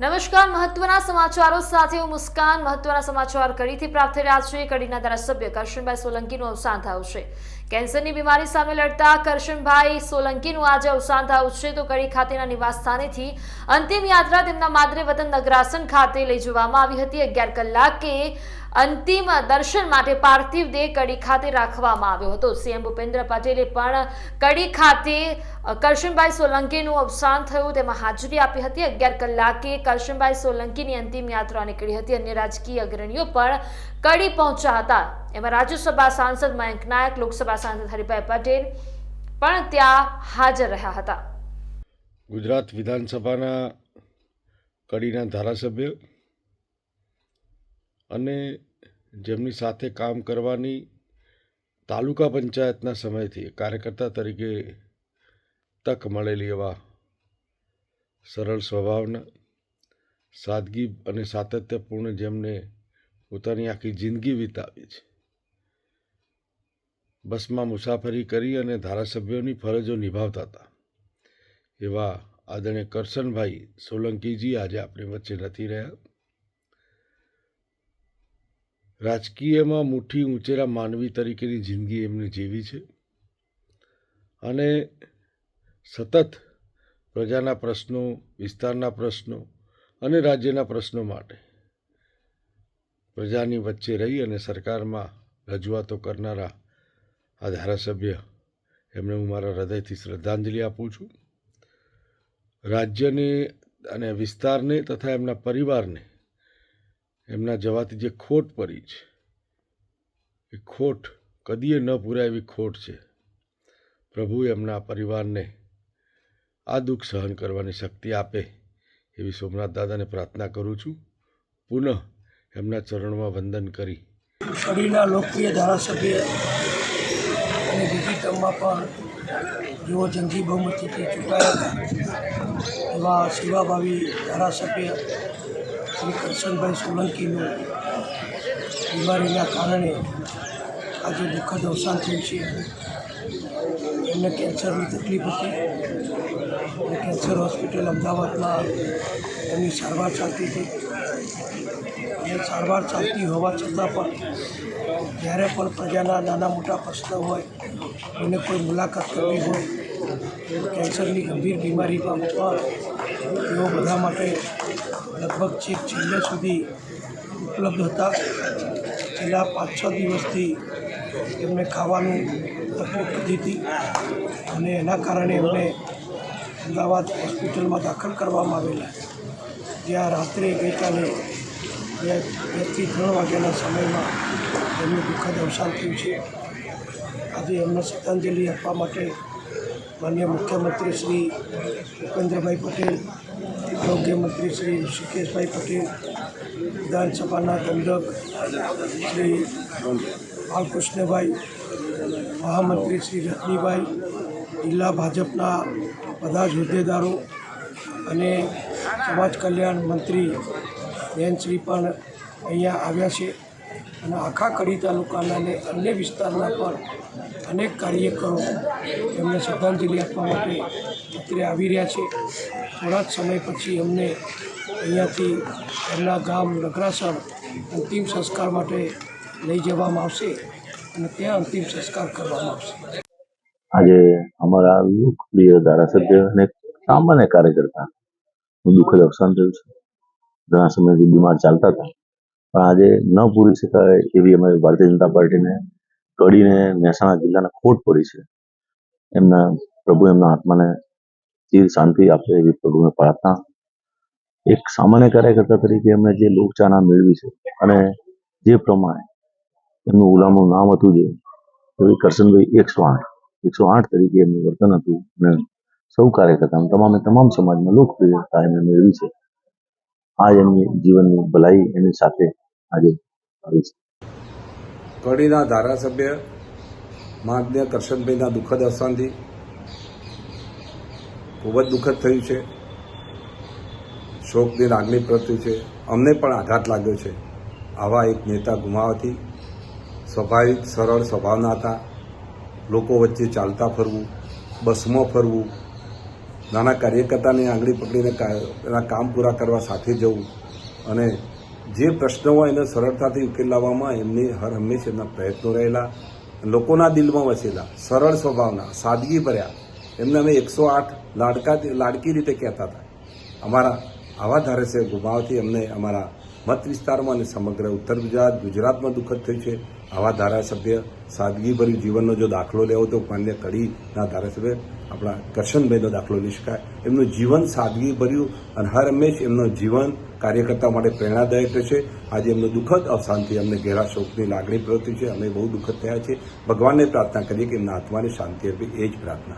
નમસ્કાર, મહત્વના સમાચારો સાથે હું મુસ્કાન. મહત્વના સમાચાર કડીથી પ્રાપ્ત રહ્યા છે? કડીના ધારાસભ્ય કરશનભાઈ સોલંકીનું અવસાન થયું છે. કેન્સરની બીમારી સામે લડતા કરશનભાઈ સોલંકીનું આજે અવસાન થયું છે. તો કડી ખાતેના નિવાસ સ્થાનેથી અંતિમ યાત્રા તેમના માદરે વતન નગરાસન ખાતે લઈ જવામાં આવી હતી. અગિયાર કલાકે અંતિમ દર્શન માટે પાર્થિવ દેહ કડી ખાતે રાખવામાં આવ્યો હતો. સીએમ ભૂપેન્દ્ર પટેલે પણ કડી ખાતે કરશનભાઈ સોલંકીનું અવસાન થયું તેમાં હાજરી આપી હતી. અગિયાર કલાકે કરશનભાઈ સોલંકીની અંતિમ યાત્રા નીકળી હતી. અન્ય રાજકીય અગ્રણીઓ પણ કડી પહોંચ્યા હતા. એમાં રાજ્યસભા સાંસદ મયંક નાયક, લોકસભા સાંસદ હરિભાઈ પટેલ પણ ત્યાં હાજર રહ્યા હતા. ગુજરાત વિધાનસભાના કડીના ધારાસભ્ય અને જેમની સાથે કામ કરવાની તાલુકા પંચાયતના સમયથી કાર્યકર્તા તરીકે તક મળેલી એવા સરળ સ્વભાવના, સાદગી અને સાતત્યપૂર્ણ જેમને પોતાની આખી જિંદગી વિતાવી છે. બસમાં મુસાફરી કરી અને ધારાસભ્યોની ફરજો નિભાવતા હતા. એવા આદરણીય કરશનભાઈ સોલંકીજી આજે આપણી વચ્ચે નથી રહ્યા. રાજકીયમાં મુઠ્ઠી ઊંચેરા માનવી તરીકેની જિંદગી એમને જીવી છે. અને સતત પ્રજાના પ્રશ્નો, વિસ્તારના પ્રશ્નો અને રાજ્યના પ્રશ્નો માટે પ્રજાની વચ્ચે રહી અને સરકારમાં રજૂઆતો કરનારા આ ધારાસભ્ય એમને હું મારા હૃદયથી શ્રદ્ધાંજલિ આપું છું. રાજ્યને અને વિસ્તારને તથા એમના પરિવારને એમના જવાથી જે ખોટ પડી છે, એ ખોટ કદીએ ન પૂરાય એવી ખોટ છે. પ્રભુ એમના પરિવારને આ દુઃખ સહન કરવાની શક્તિ આપે એવી સોમનાથ દાદાને પ્રાર્થના કરું છું. પુનઃ એમના ચરણમાં વંદન કરી. લોકપ્રિય ધારાસભ્ય અને બીજી ટર્મમાં પણ જેઓ જંગી બહુમતીથી ચૂંટાયા હતા, એવા સેવાભાવી ધારાસભ્ય શ્રી કરશનભાઈ સોલંકીનું બીમારીના કારણે આજે દુઃખદ અવસાન થયું છે. એમને કેન્સરની તકલીફ હતી. કેન્સર હોસ્પિટલ અમદાવાદમાં. એમની સારવાર ચાલતી હતી. એ સારવાર ચાલતી હોવા છતાં પણ જ્યારે પણ પ્રજાના નાના મોટા પ્રશ્નો હોય એને કોઈ મુલાકાત કરવી હોય, કેન્સરની ગંભીર બીમારીમાં પણ તેઓ બધા માટે લગભગ છેક છેલ્લે સુધી ઉપલબ્ધ હતા. છેલ્લા પાંચ છ દિવસથી એમને ખાવાનું તકલીફ વધી હતી અને એના કારણે એમને અમદાવાદ હોસ્પિટલમાં દાખલ કરવામાં આવેલા. જ્યાં રાત્રે ગઈકાલે બેથી ત્રણ વાગ્યાના સમયમાં એમનું દુઃખદ અવસાન થયું છે. આજે એમને શ્રદ્ધાંજલિ આપવા માટે માન્ય મુખ્યમંત્રી શ્રી ભૂપેન્દ્રભાઈ પટેલ, આરોગ્ય મંત્રી શ્રી ઋષિકેશભાઈ પટેલ, વિધાનસભાના દંડક શ્રી બાલકૃષ્ણભાઈ, મહામંત્રી શ્રી રજનીભાઈ જિલ્લા ભાજપના બધા જ હોદ્દેદારો અને સમાજ કલ્યાણ મંત્રી બેનશ્રી પણ અહીંયા આવ્યા છે અને આખા કડી તાલુકાના અને અન્ય વિસ્તારના પણ અનેક કાર્યકરો એમને શ્રદ્ધાંજલિ આપવા માટે અત્રે આવી રહ્યા છે. થોડા જ સમય પછી અમને અહીંયાથી એમના ગામ નગરાસર અંતિમ સંસ્કાર માટે લઈ જવામાં આવશે અને ત્યાં અંતિમ સંસ્કાર કરવામાં આવશે. આજે અમારા લોકપ્રિય ધારાસભ્ય અને સામાન્ય કાર્યકર્તા. નું દુઃખદ અવસાન થયું છે. ઘણા સમયથી બીમાર ચાલતા હતા. પણ આજે ન પૂરી શકાય એવી અમારી ભારતીય જનતા પાર્ટીને કડીને મહેસાણા જિલ્લાને ખોટ પડી છે. એમના પ્રભુ એમના આત્માને ચીર શાંતિ આપે એવી પ્રભુને પ્રાર્થના. એક સામાન્ય કાર્યકર્તા તરીકે એમણે જે લોકચાના મેળવી છે અને જે પ્રમાણે એમનું ગુલામનું નામ હતું જે કરશનભાઈ એકસો આઠ એકસો આઠ તરીકે એમનું વર્તન હતું અને સૌ કાર્યકર્તા તમામે તમામ સમાજમાં લોકપ્રિયતા એમને મેળવી છે. આ એમની જીવનની ભલાઈ એની સાથે આજે આવી છે. કડીના ધારાસભ્ય માન્ય કરશનભાઈના દુઃખદ અવસાનથી ખૂબ જ દુઃખદ થયું છે. શોકની લાગણી પ્રત્યુ છે. અમને પણ આઘાત લાગ્યો છે. આવા એક નેતા ગુમાવવાથી સ્વાભાવિક, સરળ સ્વભાવના હતા. લોકો વચ્ચે ચાલતા ફરવું, બસમાં ફરવું, નાના કાર્યકર્તાની આંગળી પકડીને એના કામ પૂરા કરવા સાથે જવું અને જે પ્રશ્નો હોય એને સરળતાથી ઉકેલ લાવવામાં એમની હર હંમેશ એમના પ્રયત્નો રહેલા, લોકોના દિલમાં વસેલા, સરળ સ્વભાવના, સાદગી ભર્યા, એમને અમે એકસો આઠ લાડકા લાડકી રીતે કહેતા હતા. અમારા આવા ધારાસભ્ય ગુમાવથી અમને અમારા મત વિસ્તારમાં અને સમગ્ર ઉત્તર ગુજરાત, ગુજરાતમાં દુઃખદ થયું છે. આવા ધારાસભ્ય સાદગીભર્યું જીવનનો જો દાખલો લેવો તો માન્ય કડીના ધારાસભ્ય આપણા કરશનભાઈનો દાખલો લઈ શકાય. એમનું જીવન સાદગીભર્યું અને હર હંમેશ એમનું જીવન કાર્યકર્તા માટે પ્રેરણાદાયક રહેશે. આજે એમનું દુઃખદ અવસાનથી અમને ઘેરા શોકની લાગણી પ્રવૃત્તિ છે. અમે બહુ દુઃખદ થયા છે ભગવાનને પ્રાર્થના કરીએ કે એમના આત્માને શાંતિ આપે. એ જ પ્રાર્થના.